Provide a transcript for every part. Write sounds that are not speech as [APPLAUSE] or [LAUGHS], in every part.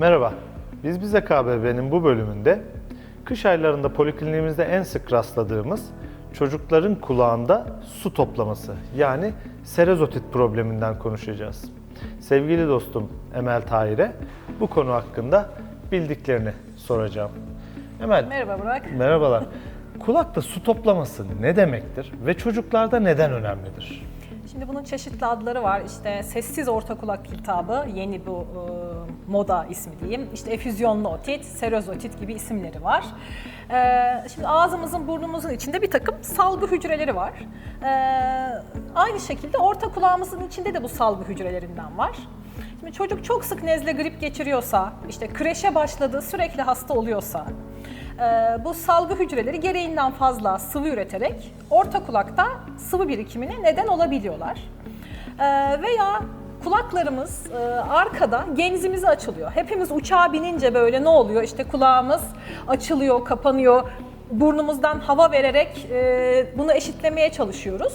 Merhaba, Biz Bize KBB'nin bu bölümünde kış aylarında polikliniğimizde en sık rastladığımız çocukların kulağında su toplaması yani serezotit probleminden konuşacağız. Sevgili dostum Emel Tahir'e bu konu hakkında bildiklerini soracağım. Emel, Merhaba Burak. merhabalar. Kulakta su toplaması ne demektir ve çocuklarda neden önemlidir? Şimdi bunun çeşitli adları var. İşte sessiz orta kulak iltihabı, yeni bu e, moda ismi diyeyim. İşte efüzyonlu otit, serozotit gibi isimleri var. E, şimdi ağzımızın, burnumuzun içinde bir takım salgı hücreleri var. E, aynı şekilde orta kulağımızın içinde de bu salgı hücrelerinden var. Şimdi çocuk çok sık nezle grip geçiriyorsa, işte kreşe başladı, sürekli hasta oluyorsa, Ee, bu salgı hücreleri gereğinden fazla sıvı üreterek orta kulakta sıvı birikimine neden olabiliyorlar. Ee, veya kulaklarımız e, arkada genzimizi açılıyor. Hepimiz uçağa binince böyle ne oluyor? İşte kulağımız açılıyor, kapanıyor burnumuzdan hava vererek e, bunu eşitlemeye çalışıyoruz.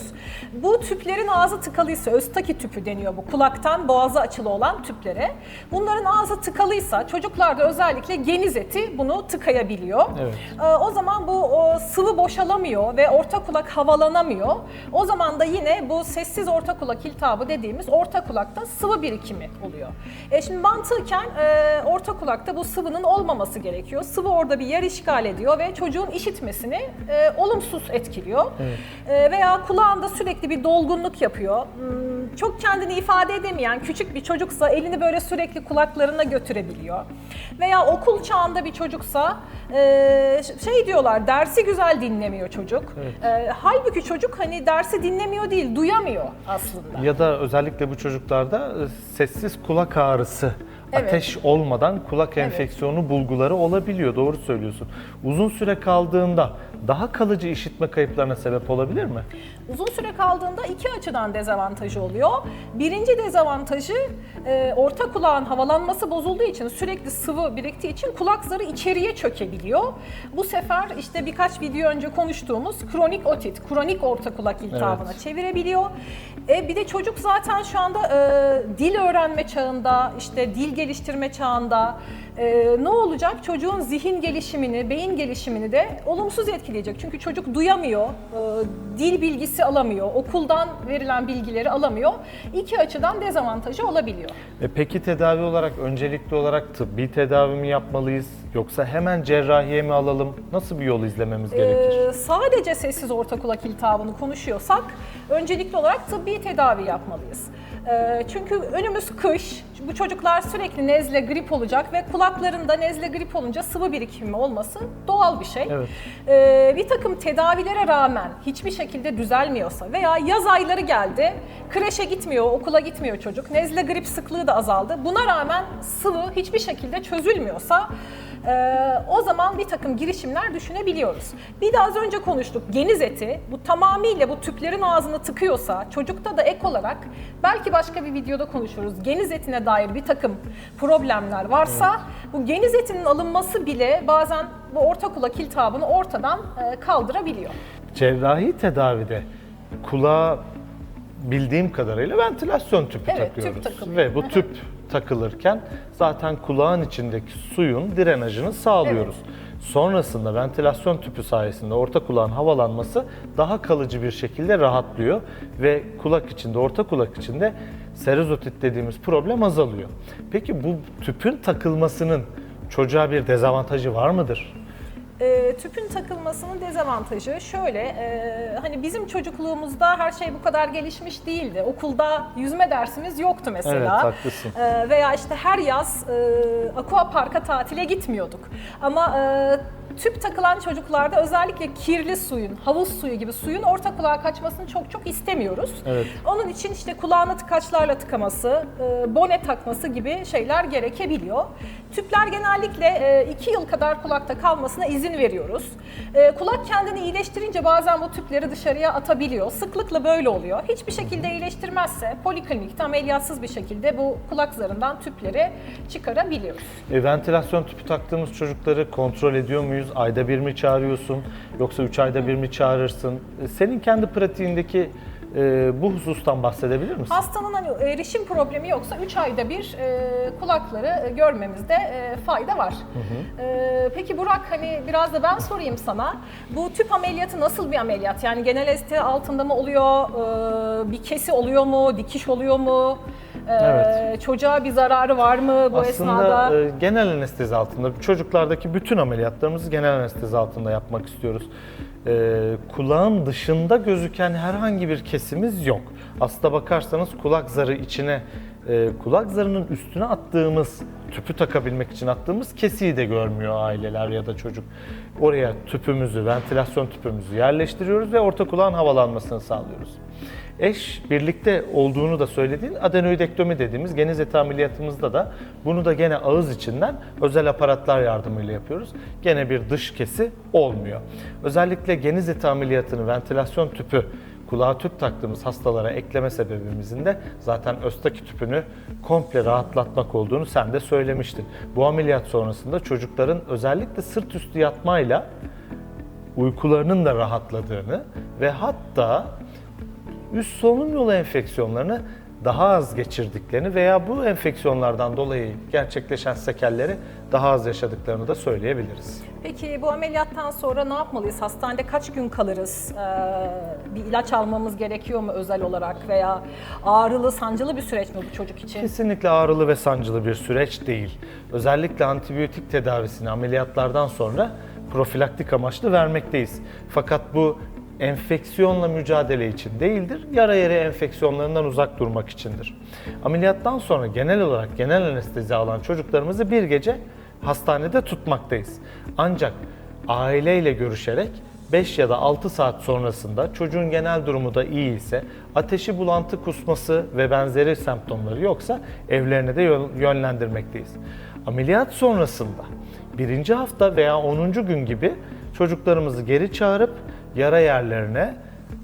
Bu tüplerin ağzı tıkalıysa, östaki tüpü deniyor bu kulaktan boğaza açılı olan tüplere. Bunların ağzı tıkalıysa çocuklarda özellikle geniz eti bunu tıkayabiliyor. Evet. E, o zaman bu o, sıvı boşalamıyor ve orta kulak havalanamıyor. O zaman da yine bu sessiz orta kulak iltihabı dediğimiz orta kulakta sıvı birikimi oluyor. E, şimdi mantıken e, orta kulakta bu sıvının olmaması gerekiyor. Sıvı orada bir yer işgal ediyor ve çocuğun işitmesini e, olumsuz etkiliyor. E, veya kulağında sürekli bir dolgunluk yapıyor. Hmm, çok kendini ifade edemeyen küçük bir çocuksa elini böyle sürekli kulaklarına götürebiliyor. Veya okul çağında bir çocuksa e, şey diyorlar dersi güzel dinlemiyor çocuk. E, halbuki çocuk hani dersi dinlemiyor değil duyamıyor aslında. Ya da özellikle bu çocuklarda e, sessiz kulak ağrısı, Evet. ateş olmadan kulak enfeksiyonu bulguları olabiliyor. Doğru söylüyorsun. Uzun süre kaldığında daha kalıcı işitme kayıplarına sebep olabilir mi? Uzun süre kaldığında iki açıdan dezavantajı oluyor. Birinci dezavantajı e, orta kulağın havalanması bozulduğu için sürekli sıvı biriktiği için kulak zarı içeriye çökebiliyor. Bu sefer işte birkaç video önce konuştuğumuz kronik otit, kronik orta kulak iltihabına Evet. çevirebiliyor. E, bir de çocuk zaten şu anda e, dil öğrenme çağında, işte dil geliştirme çağında. E, ne olacak? Çocuğun zihin gelişimini, beyin gelişimini de olumsuz etkileyecek. Çünkü çocuk duyamıyor, e, dil bilgisi alamıyor, okuldan verilen bilgileri alamıyor. İki açıdan dezavantajı olabiliyor. E peki tedavi olarak öncelikli olarak tıbbi tedavi mi yapmalıyız yoksa hemen cerrahiye mi alalım? Nasıl bir yol izlememiz gerekir? Ee, sadece sessiz orta kulak iltihabını konuşuyorsak öncelikli olarak tıbbi tedavi yapmalıyız. Ee, çünkü önümüz kış, bu çocuklar sürekli nezle, grip olacak ve kulaklarında nezle, grip olunca sıvı birikimi olması doğal bir şey. Evet. Ee, bir takım tedavilere rağmen hiçbir şekilde düzelmiyorsa veya yaz ayları geldi, kreşe gitmiyor, okula gitmiyor çocuk, nezle, grip sıklığı da azaldı. Buna rağmen sıvı hiçbir şekilde çözülmüyorsa ee, o zaman bir takım girişimler düşünebiliyoruz. Bir de az önce konuştuk geniz eti bu tamamıyla bu tüplerin ağzını tıkıyorsa çocukta da ek olarak belki başka bir videoda konuşuruz. Geniz etine dair bir takım problemler varsa bu geniz etinin alınması bile bazen bu orta kulak iltihabını ortadan e, kaldırabiliyor. Cerrahi tedavide kulağa bildiğim kadarıyla ventilasyon tüpü Evet, tüp takıyoruz. takılıyor. Ve bu tüp takılırken zaten kulağın içindeki suyun drenajını sağlıyoruz. Sonrasında ventilasyon tüpü sayesinde orta kulağın havalanması daha kalıcı bir şekilde rahatlıyor ve kulak içinde, orta kulak içinde serozotit dediğimiz problem azalıyor. Peki bu tüpün takılmasının çocuğa bir dezavantajı var mıdır? E, tüpün takılmasının dezavantajı şöyle, e, hani bizim çocukluğumuzda her şey bu kadar gelişmiş değildi. Okulda yüzme dersimiz yoktu mesela. Evet, haklısın. E, veya işte her yaz e, aqua parka tatile gitmiyorduk. Ama e, tüp takılan çocuklarda özellikle kirli suyun, havuz suyu gibi suyun orta kulağa kaçmasını çok çok istemiyoruz. Evet. Onun için işte kulağına tıkaçlarla tıkaması, e, bone takması gibi şeyler gerekebiliyor. Tüpler genellikle 2 yıl kadar kulakta kalmasına izin veriyoruz. E, Kulak kendini iyileştirince bazen bu tüpleri dışarıya atabiliyor. Sıklıkla böyle oluyor. Hiçbir şekilde iyileştirmezse poliklinikte ameliyatsız bir şekilde bu kulak zarından tüpleri çıkarabiliyoruz. E, ventilasyon tüpü taktığımız çocukları kontrol ediyor muyuz? Ayda bir mi çağırıyorsun yoksa üç ayda bir mi çağırırsın? E, senin kendi pratiğindeki e, bu husustan bahsedebilir misin? Hastanın hani erişim problemi yoksa 3 ayda bir e, kulakları e, görmemizde e, fayda var. E, peki Burak hani biraz da ben sorayım sana. Bu tüp ameliyatı nasıl bir ameliyat? Yani genel anestezi altında mı oluyor? E, bir kesi oluyor mu? Dikiş oluyor mu? Evet. Çocuğa bir zararı var mı bu esnada? Aslında e, genel anestezi altında, çocuklardaki bütün ameliyatlarımızı genel anestezi altında yapmak istiyoruz. E, kulağın dışında gözüken herhangi bir kesimiz yok. Aslında bakarsanız kulak zarı içine, e, kulak zarının üstüne attığımız, tüpü takabilmek için attığımız kesiyi de görmüyor aileler ya da çocuk. Oraya tüpümüzü, ventilasyon tüpümüzü yerleştiriyoruz ve orta kulağın havalanmasını sağlıyoruz. Eş birlikte olduğunu da söylediğin adenoidektomi dediğimiz geniz eti ameliyatımızda da bunu da gene ağız içinden özel aparatlar yardımıyla yapıyoruz. Gene bir dış kesi olmuyor. Özellikle geniz eti ameliyatını ventilasyon tüpü kulağa tüp taktığımız hastalara ekleme sebebimizin de zaten östaki tüpünü komple rahatlatmak olduğunu sen de söylemiştin. Bu ameliyat sonrasında çocukların özellikle sırt üstü yatmayla uykularının da rahatladığını ve hatta üst solunum yolu enfeksiyonlarını daha az geçirdiklerini veya bu enfeksiyonlardan dolayı gerçekleşen sekelleri daha az yaşadıklarını da söyleyebiliriz. Peki bu ameliyattan sonra ne yapmalıyız? Hastanede kaç gün kalırız? Ee, bir ilaç almamız gerekiyor mu özel olarak veya ağrılı, sancılı bir süreç mi bu çocuk için? Kesinlikle ağrılı ve sancılı bir süreç değil. Özellikle antibiyotik tedavisini ameliyatlardan sonra profilaktik amaçlı vermekteyiz. Fakat bu enfeksiyonla mücadele için değildir, yara yere enfeksiyonlarından uzak durmak içindir. Ameliyattan sonra genel olarak genel anestezi alan çocuklarımızı bir gece hastanede tutmaktayız. Ancak aileyle görüşerek 5 ya da 6 saat sonrasında çocuğun genel durumu da iyi ise, ateşi, bulantı, kusması ve benzeri semptomları yoksa evlerine de yön- yönlendirmekteyiz. Ameliyat sonrasında birinci hafta veya 10. gün gibi çocuklarımızı geri çağırıp yara yerlerine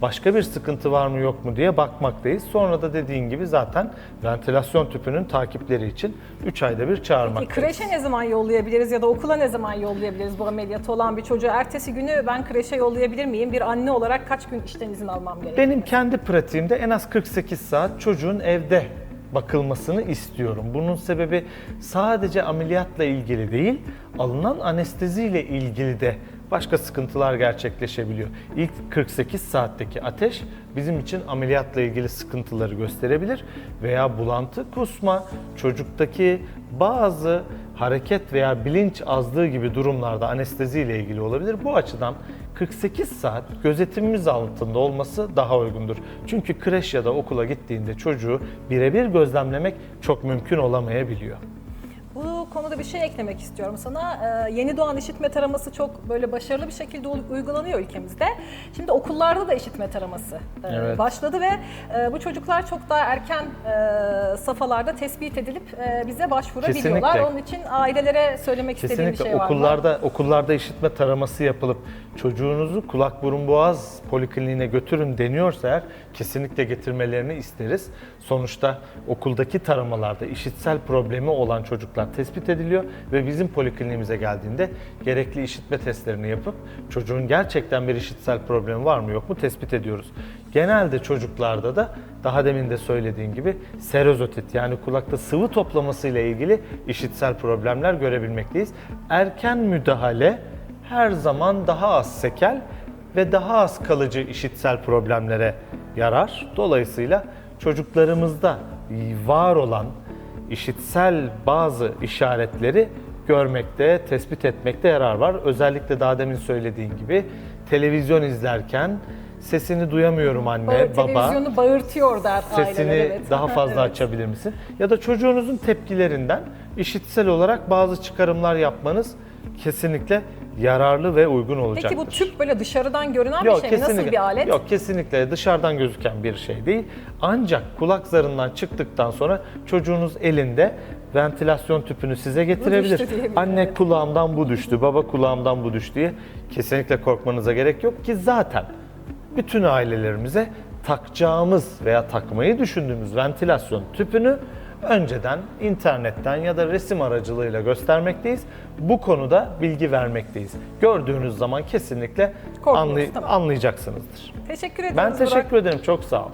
başka bir sıkıntı var mı yok mu diye bakmaktayız. Sonra da dediğin gibi zaten ventilasyon tüpünün takipleri için 3 ayda bir Peki çağırmaktayız. kreşe ne zaman yollayabiliriz ya da okula ne zaman yollayabiliriz bu ameliyatı olan bir çocuğu? Ertesi günü ben kreşe yollayabilir miyim? Bir anne olarak kaç gün işten izin almam gerekiyor? Benim kendi pratiğimde en az 48 saat çocuğun evde bakılmasını istiyorum. Bunun sebebi sadece ameliyatla ilgili değil, alınan anesteziyle ilgili de başka sıkıntılar gerçekleşebiliyor. İlk 48 saatteki ateş bizim için ameliyatla ilgili sıkıntıları gösterebilir veya bulantı, kusma, çocuktaki bazı hareket veya bilinç azlığı gibi durumlarda anesteziyle ilgili olabilir. Bu açıdan 48 saat gözetimimiz altında olması daha uygundur. Çünkü kreş ya da okula gittiğinde çocuğu birebir gözlemlemek çok mümkün olamayabiliyor. Konuda bir şey eklemek istiyorum sana. Ee, yeni doğan işitme taraması çok böyle başarılı bir şekilde ul- uygulanıyor ülkemizde. Şimdi okullarda da işitme taraması e, Evet. başladı ve e, bu çocuklar çok daha erken e, safhalarda tespit edilip e, bize başvurabiliyorlar. Kesinlikle. Onun için ailelere söylemek istediğim bir Kesinlikle şey var mı? okullarda okullarda işitme taraması yapılıp çocuğunuzu kulak burun boğaz polikliniğine götürün deniyorsa eğer kesinlikle getirmelerini isteriz. Sonuçta okuldaki taramalarda işitsel problemi olan çocuklar tespit ediliyor ve bizim polikliniğimize geldiğinde gerekli işitme testlerini yapıp çocuğun gerçekten bir işitsel problemi var mı yok mu tespit ediyoruz. Genelde çocuklarda da daha demin de söylediğin gibi serozotit yani kulakta sıvı toplaması ile ilgili işitsel problemler görebilmekteyiz. Erken müdahale her zaman daha az sekel ve daha az kalıcı işitsel problemlere yarar. Dolayısıyla çocuklarımızda var olan işitsel bazı işaretleri görmekte, tespit etmekte yarar var. Özellikle daha demin söylediğin gibi televizyon izlerken sesini duyamıyorum anne, Bağır- baba. Televizyonu bağırtıyor der Sesini aileler. Evet. daha [LAUGHS] fazla Evet. açabilir misin? Ya da çocuğunuzun tepkilerinden işitsel olarak bazı çıkarımlar yapmanız kesinlikle yararlı ve uygun olacaktır. Peki bu tüp böyle dışarıdan görünen bir şey mi? Nasıl bir alet? Yok kesinlikle dışarıdan gözüken bir şey değil. Ancak kulak zarından çıktıktan sonra çocuğunuz elinde ventilasyon tüpünü size getirebilir. Anne kulağımdan bu düştü, baba kulağımdan bu düştü diye kesinlikle korkmanıza gerek yok ki zaten bütün ailelerimize takacağımız veya takmayı düşündüğümüz ventilasyon tüpünü önceden internetten ya da resim aracılığıyla göstermekteyiz. Bu konuda bilgi vermekteyiz. Gördüğünüz zaman kesinlikle Korkmuyoruz, anlay- tamam. anlayacaksınızdır. Teşekkür ederim Ben Burak. teşekkür ederim. Çok sağ ol.